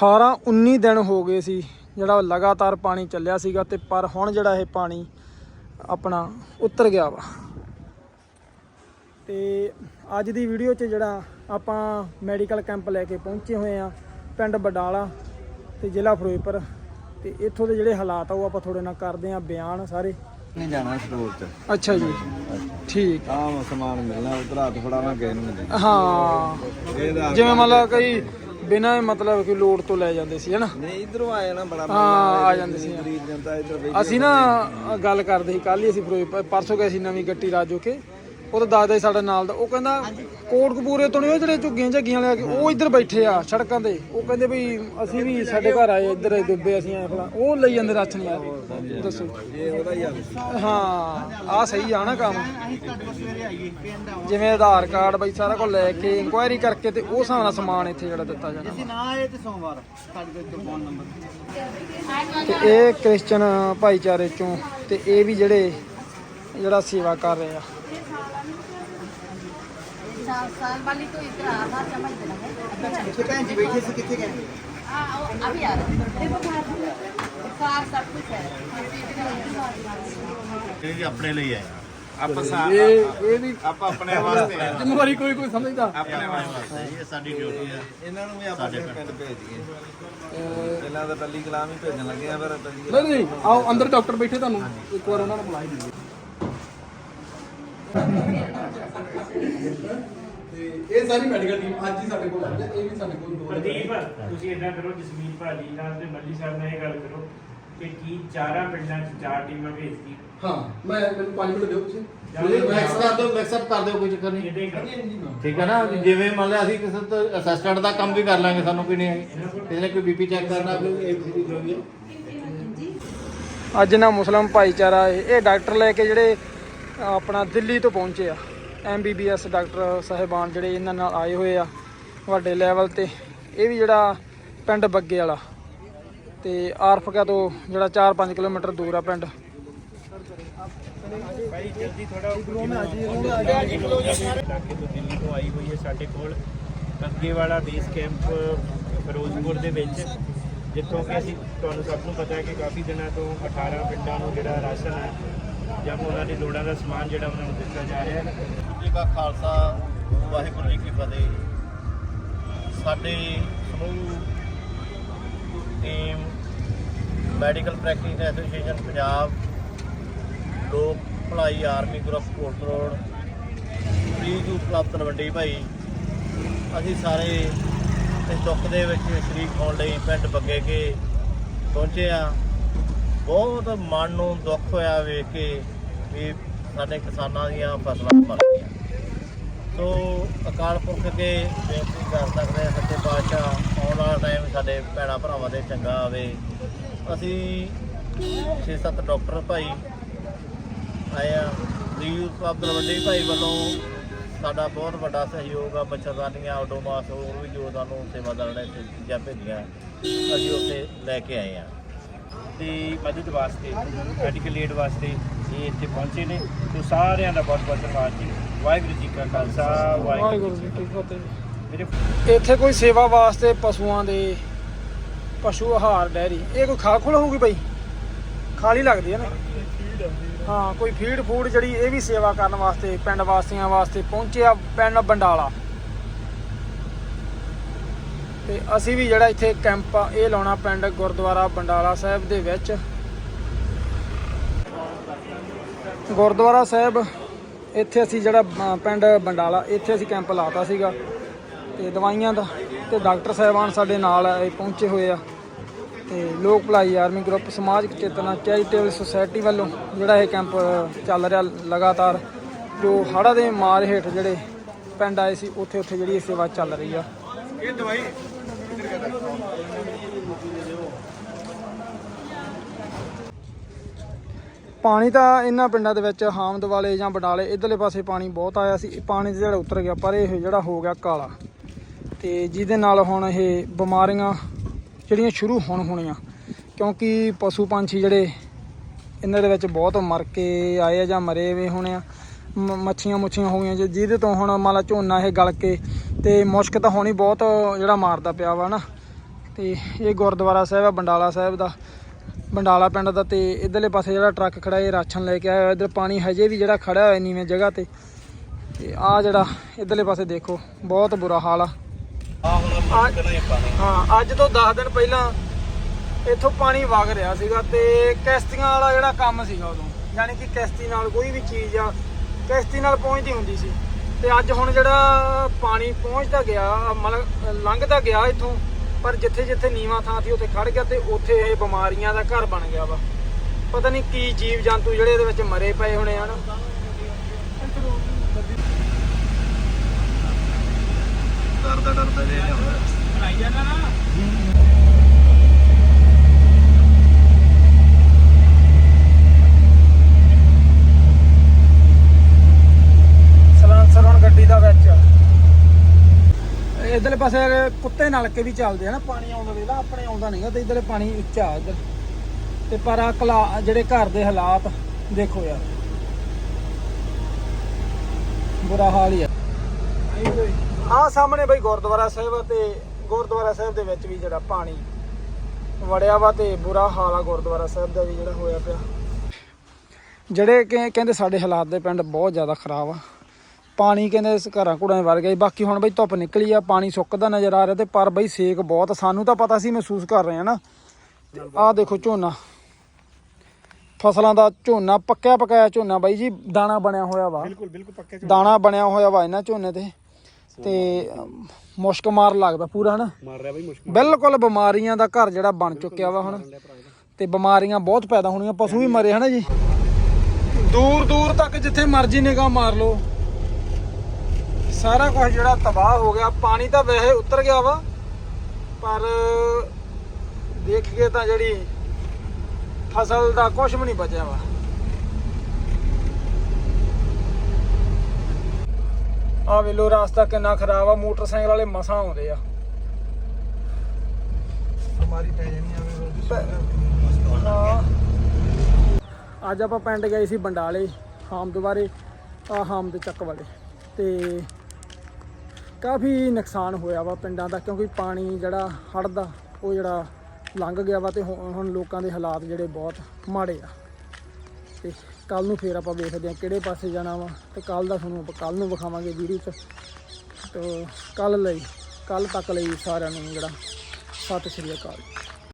18 19 ਦਿਨ ਹੋ ਗਏ ਸੀ ਜਿਹੜਾ ਲਗਾਤਾਰ ਪਾਣੀ ਚੱਲਿਆ ਸੀਗਾ ਤੇ ਪਰ ਹੁਣ ਜਿਹੜਾ ਇਹ ਪਾਣੀ ਆਪਣਾ ਉਤਰ ਗਿਆ ਵਾ। ਤੇ ਅੱਜ ਦੀ ਵੀਡੀਓ 'ਚ ਜਿਹੜਾ ਆਪਾਂ ਮੈਡੀਕਲ ਕੈਂਪ ਲੈ ਕੇ ਪਹੁੰਚੇ ਹੋਏ ਆ ਪਿੰਡ ਬਡਾਲਾ ਤੇ ਜ਼ਿਲ੍ਹਾ ਫਿਰੋਜ਼ਪੁਰ। ਤੇ ਇੱਥੋਂ ਦੇ ਜਿਹੜੇ ਹਾਲਾਤ ਆ ਉਹ ਆਪਾਂ ਤੁਹਾਡੇ ਨਾਲ ਕਰਦੇ ਆ ਬਿਆਨ ਸਾਰੇ। ਨਹੀਂ ਜਾਣਾ ਸਟੋਰ ਚ ਅੱਛਾ ਜੀ ਠੀਕ। ਆਹ ਸਮਾਨ ਮਿਲਣਾ ਉਧਰ ਹੱਥ ਫੜਾਵਾਂ ਗਏ ਨੂੰ ਮਿਲਣਾ ਹਾਂ ਜਿਵੇਂ ਮੰਨ ਲਾ ਕਈ ਬਿਨਾਂ ਮਤਲਬ ਕਿ ਲੋਡ ਤੋਂ ਲੈ ਜਾਂਦੇ ਸੀ ਹਨਾ? ਨਹੀਂ ਇਧਰੋਂ ਆਏ ਨਾ ਬੜਾ ਹਾਂ ਆ ਜਾਂਦੇ ਸੀ ਗਰੀਬ ਜਨਤਾ ਇਧਰ ਅਸੀਂ ਨਾ ਗੱਲ ਕਰਦੇ ਸੀ ਕੱਲ ਹੀ ਅਸੀਂ ਫਿਰੋਜ਼ਪੁਰ ਪਰਸੋਂ ਗਏ ਸੀ ਨਵੀਂ ਗੱਟੀ ਰਾਜੋ ਕੇ। ਉਹ ਤਾਂ ਦਾਦਾ ਜੀ ਸਾਡਾ ਨਾਲ ਦਾ ਉਹ ਕਹਿੰਦਾ ਕੋਟਕਪੂਰੇ ਤੋਂ ਨਹੀਂ ਉਹ ਜਿਹੜੇ ਝੁੱਗੀਆਂ ਝੱਗੀਆਂ ਲਿਆ ਕੇ ਉਹ ਇੱਧਰ ਬੈਠੇ ਆ ਸੜਕਾਂ ਤੇ। ਉਹ ਕਹਿੰਦੇ ਵੀ ਅਸੀਂ ਵੀ ਸਾਡੇ ਘਰ ਆਏ ਇੱਧਰ ਡੁੱਬੇ ਅਸੀਂ ਆਏ ਫਲਾ ਉਹ ਲਈ ਜਾਂਦੇ ਰਾਸ਼ਨ ਯਾਰ ਦੱਸੋ। ਹੀ ਆ ਸਹੀ ਆ ਨਾ ਕੰਮ। ਜਿਵੇਂ ਆਧਾਰ ਕਾਰਡ ਬਈ ਸਾਰਾ ਕੁਝ ਲੈ ਕੇ ਇਨਕੁਆਇਰੀ ਕਰਕੇ ਤੇ ਉਹ ਹਿਸਾਬ ਨਾਲ ਸਮਾਨ ਇੱਥੇ ਜਿਹੜਾ ਦਿੱਤਾ ਜਾਣਾ। ਵਾ। ਨਾ ਆਏ ਤੇ ਸੋਮਵਾਰ ਸਾਡੇ ਕੋਲ ਫੋਨ ਨੰਬਰ ਤੇ ਇਹ ਕ੍ਰਿਸਚਨ ਭਾਈਚਾਰੇ ਚੋਂ ਤੇ ਇਹ ਵੀ ਜਿਹੜੇ ਜਿਹੜਾ ਸੇਵਾ ਕਰ ਰਹੇ ਆ। साल साल वाली तो इधर आधा समझ देना है ਕਿੱਥੇ ਭੈਣ ਜੀ ਬੈਠੇ ਸੀ ਕਿੱਥੇ ਗਏ हाँ वो अभी आ रहा है कार सब कुछ है ਇਹ ਵੀ ਆਪਣੇ ਲਈ ਹੈ ਆਪਾਂ ਸਾ ਇਹ ਇਹ ਵੀ ਆਪਾਂ ਆਪਣੇ ਵਾਸਤੇ ਆਏ ਹਾਂ। ਜ਼ਿੰਮੇਵਾਰੀ ਕੋਈ ਕੋਈ ਸਮਝਦਾ ਆਪਣੇ ਵਾਸਤੇ ਇਹ ਸਾਡੀ ਡਿਊਟੀ ਹੈ ਇਹਨਾਂ ਨੂੰ ਵੀ ਆਪਾਂ ਆਪਣੇ ਪਿੰਡ ਭੇਜ ਦਈਏ ਪਹਿਲਾਂ ਤਾਂ ਟੱਲੀ ਕਲਾਮ ਹੀ ਭੇਜਣ ਲੱਗੇ ਆ ਫਿਰ ਟੱਲੀ ਨਹੀਂ ਨਹੀਂ ਆਓ ਅੰਦਰ ਡਾਕਟਰ ਬੈਠੇ ਤੁਹਾਨੂੰ ਇੱਕ ਵਾਰ ਉਹਨਾਂ ਨੂੰ ਬੁਲਾ ਹੀ ਦਿੰਦੇ ਤੇ ਇਹ ਸਾਰੀ ਮੈਡੀਕਲ ਟੀਮ ਅੱਜ ਹੀ ਸਾਡੇ ਕੋਲ ਆਈ ਹੈ ਇਹ ਵੀ ਸਾਡੇ ਕੋਲ ਦੋ ਪ੍ਰਦੀਪ ਤੁਸੀਂ ਇਦਾਂ ਕਰੋ ਜਸਮੀਨ ਭਾਜੀ ਨਾਲ ਤੇ ਮੱਲੀ ਸਾਹਿਬ ਨਾਲ ਇਹ ਗੱਲ ਕਰੋ ਕਿ ਕੀ ਚਾਰਾਂ ਪਿੰਡਾਂ 'ਚ ਚਾਰ ਟੀਮਾਂ ਭੇਜਦੀ। ਹਾਂ ਮੈਂ ਮੈਨੂੰ 5 ਮਿੰਟ ਦਿਓ ਤੁਸੀਂ। ਮਿਕਸ ਕਰ ਦਿਓ ਮਿਕਸ ਅਪ ਕਰ ਦਿਓ ਕੋਈ ਚੱਕਰ ਨਹੀਂ। ਇਹਦੇ ਕਰੋ। ਠੀਕ ਹੈ ਨਾ ਵੀ ਜਿਵੇਂ ਮੰਨ ਲਿਆ ਅਸੀਂ ਕਿਸੇ ਤੋਂ ਅਸਿਸਟੈਂਟ ਦਾ ਕੰਮ ਵੀ ਕਰ ਲਾਂਗੇ ਸਾਨੂੰ ਕੋਈ ਨਹੀਂ। ਹੈ ਕਿਸੇ ਨੇ ਕੋਈ ਬੀਪੀ ਚੈੱਕ ਕਰਨਾ ਕੋਈ ਏਬੀਸੀ ਜੋ ਵੀ ਹੈ। ਅੱਜ ਨਾ ਮੁਸਲਮ ਭਾਈਚਾਰਾ ਇਹ ਇਹ ਡਾਕਟਰ ਲੈ ਕੇ ਜਿਹੜੇ ਆਪਣਾ ਦਿੱਲੀ ਤੋਂ ਪਹੁੰਚੇ ਆ। ਐਮਬੀਬੀਐਸ ਡਾਕਟਰ ਸਾਹਿਬਾਨ ਜਿਹੜੇ ਇਹਨਾਂ ਨਾਲ ਆਏ ਹੋਏ ਆ ਵੱਡੇ ਲੈਵਲ ਤੇ, ਇਹ ਵੀ ਜਿਹੜਾ ਪਿੰਡ ਬੱਗੇ ਵਾਲਾ ਤੇ ਆਰਫਕਾ ਤੋਂ ਜਿਹੜਾ 4-5 ਕਿਲੋਮੀਟਰ ਦੂਰ ਆ ਪਿੰਡ। ਭਾਈ ਜਲਦੀ ਥੋੜਾ ਇਲਾਕੇ ਤੋਂ ਦਿੱਲੀ ਤੋਂ ਆਈ ਹੋਈ ਹੈ ਸਾਡੇ ਕੋਲ ਅੱਗੇ ਵਾਲਾ ਬੇਸ ਕੈਂਪ ਫਿਰੋਜ਼ਪੁਰ ਦੇ ਵਿੱਚ ਜਿੱਥੋਂ ਕਿ ਅਸੀਂ ਤੁਹਾਨੂੰ ਸਭ ਨੂੰ ਪਤਾ ਹੈ ਕਿ ਕਾਫੀ ਦਿਨਾਂ ਤੋਂ 18 ਪਿੰਡਾਂ ਨੂੰ ਜਿਹੜਾ ਰਾਸ਼ਨ ਹੈ ਜਾਂ ਉਹਨਾਂ ਦੀ ਲੋੜਾਂ ਦਾ ਸਮਾਨ ਜਿਹੜਾ ਉਹਨਾਂ ਨੂੰ ਦਿੱਤਾ ਜਾ ਰਿਹਾ ਹੈ। ਜੀ ਕਾ ਖਾਲਸਾ, ਵਾਹਿਗੁਰੂ ਜੀ ਕੀ ਫਤਿਹ। ਸਾਡੇ ਸਮੂਹ team medical practice association Punjab, ਲੋਕ ਭਲਾਈ army group Kot road free juice Talwandi Bhai. ਅਸੀਂ ਸਾਰੇ ਇਸ ਦੁੱਖ ਦੇ ਵਿੱਚ ਸ਼ਰੀਕ ਹੋਣ ਲਈ ਪਿੰਡ ਬੱਗੇ ਕੇ ਪਹੁੰਚੇ ਆ ਬਹੁਤ ਮਨ ਨੂੰ ਦੁੱਖ ਹੋਇਆ ਵੇਖ ਕੇ ਵੀ ਸਾਡੇ ਕਿਸਾਨਾਂ ਦੀਆਂ ਫਸਲਾਂ ਮਰ ਗਈਆਂ। ਸੋ ਅਕਾਲ ਪੁਰਖ ਅੱਗੇ ਬੇਨਤੀ ਕਰ ਸਕਦੇ ਹਾਂ ਸੱਚੇ ਪਾਤਸ਼ਾਹ, ਆਉਣ ਵਾਲਾ ਟਾਈਮ ਸਾਡੇ ਭੈਣਾਂ ਭਰਾਵਾਂ ਦੇ ਚੰਗਾ ਆਵੇ। ਅਸੀਂ 6-7 ਡਾਕਟਰ ਭਾਈ ਆਏ ਆ ਰੀਯੂ ਕਲੱਬ ਭਾਈ ਵੱਲੋਂ ਸਾਡਾ ਬਹੁਤ ਵੱਡਾ ਸਹਿਯੋਗ ਆ, ਮੱਛਰਦਾਨੀਆਂ, ਆਟੋਮਾਸ ਹੋਰ ਵੀ ਜੋ ਸਾਨੂੰ ਸੇਵਾਦਾਰਾਂ ਨੇ ਚੀਜ਼ਾਂ ਭੇਜੀਆਂ, ਅਸੀਂ ਉੱਥੇ ਲੈ ਕੇ ਆਏ ਆ ਤੇ ਮਦਦ ਵਾਸਤੇ ਮੈਡੀਕਲ ਏਡ ਵਾਸਤੇ ਇਹ ਇੱਥੇ ਪਹੁੰਚੇ ਨੇ। ਤੇ ਸਾਰਿਆਂ ਦਾ ਬਹੁਤ ਬਹੁਤ ਧੰਨਵਾਦ ਜੀ। ਵਾਹਿਗੁਰੂ ਜੀ ਕਾ ਖਾਲਸਾ ਵਾਹਿਗੁਰੂ ਜੀ ਕੀ ਫਤਿਹ। ਮੇਰੇ ਇੱਥੇ ਕੋਈ ਸੇਵਾ ਵਾਸਤੇ ਪਸ਼ੂਆਂ ਦੇ ਪਸ਼ੂ ਆਹਾਰ ਡੈਰੀ ਇਹ ਕੋਈ ਖਾ ਖੁਲ ਹੋਊਗੀ ਬਾਈ? ਖਾਲੀ ਲੱਗਦੀ ਹੈ ਨਾ? ਹਾਂ ਕੋਈ ਫੀਡ ਫੂਡ ਜਿਹੜੀ ਇਹ ਵੀ ਸੇਵਾ ਕਰਨ ਵਾਸਤੇ ਪਿੰਡ ਵਾਸੀਆਂ ਵਾਸਤੇ ਪਹੁੰਚਿਆ ਪਿੰਡ ਬੰਡਾਲਾ। ਤੇ ਅਸੀਂ ਵੀ ਜਿਹੜਾ ਇੱਥੇ ਕੈਂਪ ਆ, ਇਹ ਲਾਉਣਾ ਪਿੰਡ ਗੁਰਦੁਆਰਾ ਬੰਡਾਲਾ ਸਾਹਿਬ ਦੇ ਵਿੱਚ। ਗੁਰਦੁਆਰਾ ਸਾਹਿਬ, ਇੱਥੇ ਅਸੀਂ ਜਿਹੜਾ ਪਿੰਡ ਬੰਡਾਲਾ, ਇੱਥੇ ਅਸੀਂ ਕੈਂਪ ਲਾਤਾ ਸੀਗਾ। ਤੇ ਦਵਾਈਆਂ ਦਾ, ਤੇ ਡਾਕਟਰ ਸਾਹਿਬਾਨ ਸਾਡੇ ਨਾਲ ਇਹ ਪਹੁੰਚੇ ਹੋਏ ਆ। ਤੇ ਲੋਕ ਭਲਾਈ ਆਰਮੀ ਗਰੁੱਪ ਸਮਾਜਿਕ ਚੇਤਨਾ, ਚੈਰੀਟੇਬਲ ਸੁਸਾਇਟੀ ਵੱਲੋਂ ਜਿਹੜਾ ਇਹ ਕੈਂਪ ਚੱਲ ਰਿਹਾ ਲਗਾਤਾਰ। ਜੋ ਹੜ੍ਹਾਂ ਦੇ ਮਾਰ ਹੇਠ ਜਿਹੜੇ ਪਿੰਡ ਆਏ ਸੀ ਉੱਥੇ ਉੱਥੇ ਜਿਹੜੀ ਇਹ ਸੇਵਾ ਚੱਲ ਰਹੀ ਆ। ਪਾਣੀ ਤਾਂ ਇਹਨਾਂ ਪਿੰਡਾਂ ਦੇ ਵਿੱਚ ਹਾਮਦ ਵਾਲੇ ਜਾਂ ਬਡਾਲੇ ਇਧਰਲੇ ਪਾਸੇ ਪਾਣੀ ਬਹੁਤ ਆਇਆ ਸੀ। ਇਹ ਪਾਣੀ ਜਿਹੜਾ ਉਤਰ ਗਿਆ, ਪਰ ਇਹ ਜਿਹੜਾ ਹੋ ਗਿਆ ਕਾਲਾ। ਤੇ ਜਿਹਦੇ ਨਾਲ ਹੁਣ ਇਹ ਬਿਮਾਰੀਆਂ ਜਿਹੜੀਆਂ ਸ਼ੁਰੂ ਹੋਣ ਹੋਣੀਆਂ, ਕਿਉਂਕਿ ਪਸ਼ੂ ਪੰਛੀ ਜਿਹੜੇ ਇਹਨਾਂ ਦੇ ਵਿੱਚ ਬਹੁਤ ਮਰ ਕੇ ਆਏ ਆ ਜਾਂ ਮਰੇ ਵੇ ਹੋਣੇ ਆ, ਮ- ਮੱਛੀਆਂ ਮੁੱਛੀਆਂ ਹੋ ਗਈਆਂ ਜੇ ਜਿਹਦੇ ਤੋਂ ਹੁਣ ਮੰਨ ਲਾ ਝੋਨਾ ਇਹ ਗਲ ਕੇ ਤੇ ਮੁਸ਼ਕ ਤਾਂ ਹੋਣੀ ਬਹੁਤ ਜਿਹੜਾ ਮਾਰਦਾ ਪਿਆ ਵਾ ਨਾ। ਤੇ ਇਹ ਗੁਰਦੁਆਰਾ ਸਾਹਿਬ ਆ ਬੰਡਾਲਾ ਸਾਹਿਬ ਦਾ। ਬੰਡਾਲਾ ਪਿੰਡ ਦਾ ਤੇ ਇਧਰਲੇ ਪਾਸੇ ਜਿਹੜਾ ਟਰੱਕ ਖੜਾ ਇਹ ਰਾਸ਼ਨ ਲੈ ਕੇ ਆਇਆ ਹੋਇਆ। ਇਧਰ ਪਾਣੀ ਹਜੇ ਵੀ ਜਿਹੜਾ ਖੜਾ ਹੋਇਆ ਨੀਵੇਂ ਜਗ੍ਹਾ ਤੇ। ਤੇ ਆ ਜਿਹੜਾ ਇਧਰਲੇ ਪਾਸੇ ਦੇਖੋ ਬਹੁਤ ਬੁਰਾ ਹਾਲ ਆ। ਹਾਂ ਅੱਜ ਤੋਂ 10 ਦਿਨ ਪਹਿਲਾਂ ਇੱਥੋਂ ਪਾਣੀ ਵਗ ਰਿਹਾ ਸੀਗਾ ਤੇ ਕਿਸ਼ਤੀਆਂ ਵਾਲਾ ਜਿਹੜਾ ਕੰਮ ਸੀਗਾ ਉਦੋਂ ਯਾਨੀ ਕਿ ਕਿਸ਼ਤੀ ਨਾਲ ਕੋਈ ਵੀ ਚੀਜ਼ ਆ ਕਿਸ਼ਤੀ ਨਾਲ ਪਹੁੰਚਦੀ ਹੁੰਦੀ ਸੀ। ਤੇ ਅੱਜ ਹੁਣ ਜਿਹੜਾ ਪਾਣੀ ਪਹੁੰਚਦਾ ਗਿਆ ਮਤਲਬ ਲੰਘਦਾ ਗਿਆ ਇੱਥੋਂ ਪਰ ਜਿੱਥੇ ਜਿੱਥੇ ਨੀਵਾਂ ਥਾਂ ਸੀ ਉੱਥੇ ਖੜ ਗਿਆ ਤੇ ਉੱਥੇ ਇਹ ਬਿਮਾਰੀਆਂ ਦਾ ਘਰ ਬਣ ਗਿਆ ਵਾ। ਪਤਾ ਨਹੀਂ ਕੀ ਜੀਵ ਜੰਤੂ ਜਿਹੜੇ ਇਹਦੇ ਵਿੱਚ ਮਰੇ ਪਏ ਹੋਣੇ ਹਨ ਡਰਦਾ ਡਰਦਾ ਜੇ ਹੁੰਦਾ ਸਲਾਂਸਰ ਹੁਣ ਗੱਡੀ ਦਾ ਵਿੱਚ ਇਧਰਲੇ ਪਾਸੇ ਕੁੱਤੇ ਨਲਕੇ ਵੀ ਚੱਲਦੇ ਆ ਨਾ, ਪਾਣੀ ਆਉਂਦਾ ਵੇਲਾ ਆਪਣੇ ਆਉਂਦਾ ਨਹੀਂਗਾ ਤੇ ਇਧਰਲੇ ਪਾਣੀ ਉੱਚਾ ਆ ਇੱਧਰ। ਤੇ ਪਰ ਆ ਕਲਾ ਜਿਹੜੇ ਘਰ ਦੇ ਹਾਲਾਤ, ਦੇਖੋ ਯਾਰ। ਬੁਰਾ ਹਾਲ ਹੀ ਆ। ਆ ਸਾਹਮਣੇ ਬਈ ਗੁਰਦੁਆਰਾ ਸਾਹਿਬ ਆ ਤੇ ਗੁਰਦੁਆਰਾ ਸਾਹਿਬ ਦੇ ਵਿੱਚ ਵੀ ਜਿਹੜਾ ਪਾਣੀ ਵੜਿਆ ਵਾ ਤੇ ਬੁਰਾ ਹਾਲ ਆ ਗੁਰਦੁਆਰਾ ਸਾਹਿਬ ਦਾ ਵੀ ਜਿਹੜਾ ਹੋਇਆ ਪਿਆ। ਜਿਹੜੇ ਕਿ ਕਹਿੰਦੇ ਸਾਡੇ ਹਾਲਾਤ ਦੇ ਪਿੰਡ ਬਹੁਤ ਜ਼ਿਆਦਾ ਖਰਾਬ ਆ। ਪਾਣੀ ਕਹਿੰਦੇ ਇਸ ਘਰਾਂ ਘੁੜਾਂ ਵਰ ਗਿਆ। ਬਾਕੀ ਹੁਣ ਬਈ ਧੁੱਪ ਨਿਕਲੀ ਆ ਪਾਣੀ ਸੁੱਕਦਾ ਨਜ਼ਰ ਆ ਰਿਹਾ ਤੇ ਪਰ ਬਈ ਸੇਕ ਬਹੁਤ ਸਾਨੂੰ ਤਾਂ ਪਤਾ ਸੀ ਮਹਿਸੂਸ ਕਰ ਰਹੇ ਆ ਨਾ। ਆਹ ਦੇਖੋ ਝੋਨਾ। ਫਸਲਾਂ ਦਾ ਝੋਨਾ ਪੱਕਿਆ ਪਕਾਇਆ ਝੋਨਾ ਬਾਈ ਜੀ ਦਾਣਾ ਬਣਿਆ ਹੋਇਆ ਵਾ। ਬਿਲਕੁਲ ਬਿਲਕੁਲ ਪੱਕਿਆ ਦਾਣਾ ਬਣਿਆ ਹੋਇਆ ਵਾ ਇਹਨਾਂ ਝੋਨੇ ਤੇ। ਤੇ ਮੁਸ਼ਕ ਮਾਰ ਲੱਗਦਾ ਪੂਰਾ ਹਨਾ? ਮਾਰ ਰਿਹਾ ਬਈ ਮੁਸ਼ਕ ਬਿਲਕੁਲ ਬਿਮਾਰੀਆਂ ਦਾ ਘਰ ਜਿਹੜਾ ਬਣ ਚੁੱਕਿਆ ਵਾ ਹੁਣ ਤੇ ਬਿਮਾਰੀਆਂ ਬਹੁਤ ਪੈਦਾ ਹੋਣੀਆਂ ਪਸ਼ੂ ਵੀ ਮਰੇ ਹਨਾ ਜੀ? ਦੂਰ ਦੂਰ ਤੱਕ ਜਿੱਥੇ ਮਰਜ਼ੀ ਨਿਗਾਹ ਮਾਰ ਲਓ। ਸਾਰਾ ਕੁਝ ਜਿਹੜਾ ਤਬਾਹ ਹੋ ਗਿਆ ਪਾਣੀ ਤਾਂ ਵੈਸੇ ਉਤਰ ਗਿਆ ਵਾ ਪਰ ਦੇਖੀਏ ਤਾਂ ਜਿਹੜੀ ਫਸਲ ਦਾ ਕੁਝ ਵੀ ਨਹੀਂ ਬਚਿਆ ਵਾ। ਆ ਵੇਲੋ ਰਾਸਤਾ ਕਿੰਨਾ ਖਰਾਬ ਆ ਮੋਟਰਸਾਈਕਲ ਵਾਲੇ ਮਸਾਂ ਆਉਂਦੇ ਆ। ਬਿਮਾਰੀ ਪੈ ਜਾਣੀ ਆਵੇ ਅੱਜ ਆਪਾਂ ਪਿੰਡ ਗਏ ਸੀ ਬੰਡਾਲੇ ਹਾਮ ਦੁਬਾਰੇ ਆ ਹਾਮ ਦੇ ਚੱਕ ਵਾਲੇ। ਤੇ ਕਾਫੀ ਨੁਕਸਾਨ ਹੋਇਆ ਵਾ ਪਿੰਡਾਂ ਦਾ, ਕਿਉਂਕਿ ਪਾਣੀ ਜਿਹੜਾ ਹੜ੍ਹ ਦਾ, ਉਹ ਜਿਹੜਾ ਲੰਘ ਗਿਆ ਵਾ ਤੇ ਹੁਣ ਹੁਣ ਲੋਕਾਂ ਦੇ ਹਾਲਾਤ ਜਿਹੜੇ ਬਹੁਤ ਮਾੜੇ ਆ। ਤੇ ਕੱਲ ਨੂੰ ਫੇਰ ਆਪਾਂ ਵੇਖਦੇ ਆ ਕਿਹੜੇ ਪਾਸੇ ਜਾਣਾ ਵਾ ਤੇ ਕੱਲ ਦਾ ਤੁਹਾਨੂੰ ਆਪਾਂ ਕੱਲ ਨੂੰ ਵਿਖਾਵਾਂਗੇ ਵੀਡੀਓ 'ਚ। ਤੇ ਕੱਲ ਲਈ ਕੱਲ ਤੱਕ ਲਈ ਸਾਰਿਆਂ ਨੂੰ ਜਿਹੜਾ ਸਤਿ ਸ਼੍ਰੀ ਅਕਾਲ।